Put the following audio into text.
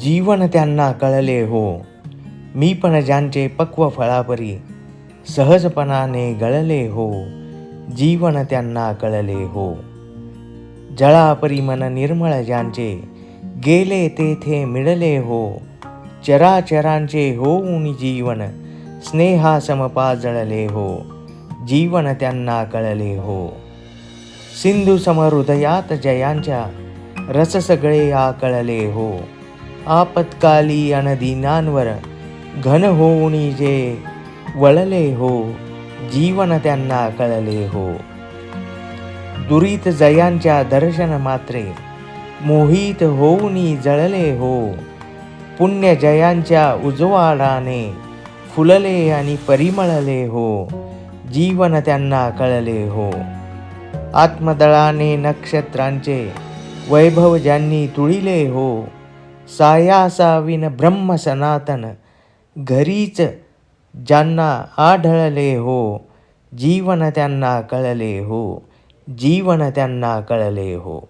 जीवन त्यांना कळले हो. मी पण ज्यांचे पक्व फळापरी सहजपणाने गळले हो. जीवन त्यांना कळले हो. जळापरी मन निर्मळ ज्यांचे गेले तेथे मिळले हो. चराचरांचे होऊन जीवन स्नेहा समपाजळले हो. जीवन त्यांना कळले हो. सिंधू समहृदयात जयांच्या रस सगळे आकळले हो. आपत्काली अनदीनांवर घन होऊनी जे वळले हो जीवन त्यांना कळले हो दुरीत जयांच्या दर्शन मात्रे मोहित होऊनी जळले हो पुण्य जयांच्या उजवाडाने फुलले आणि परिमळले हो जीवन त्यांना कळले हो आत्मदळाने नक्षत्रांचे वैभव ज्यांनी तुळिले हो सायासाविन ब्रह्म सनातन घरीच ज्यांना आढळले हो जीवन त्यांना कळले हो जीवन त्यांना कळले हो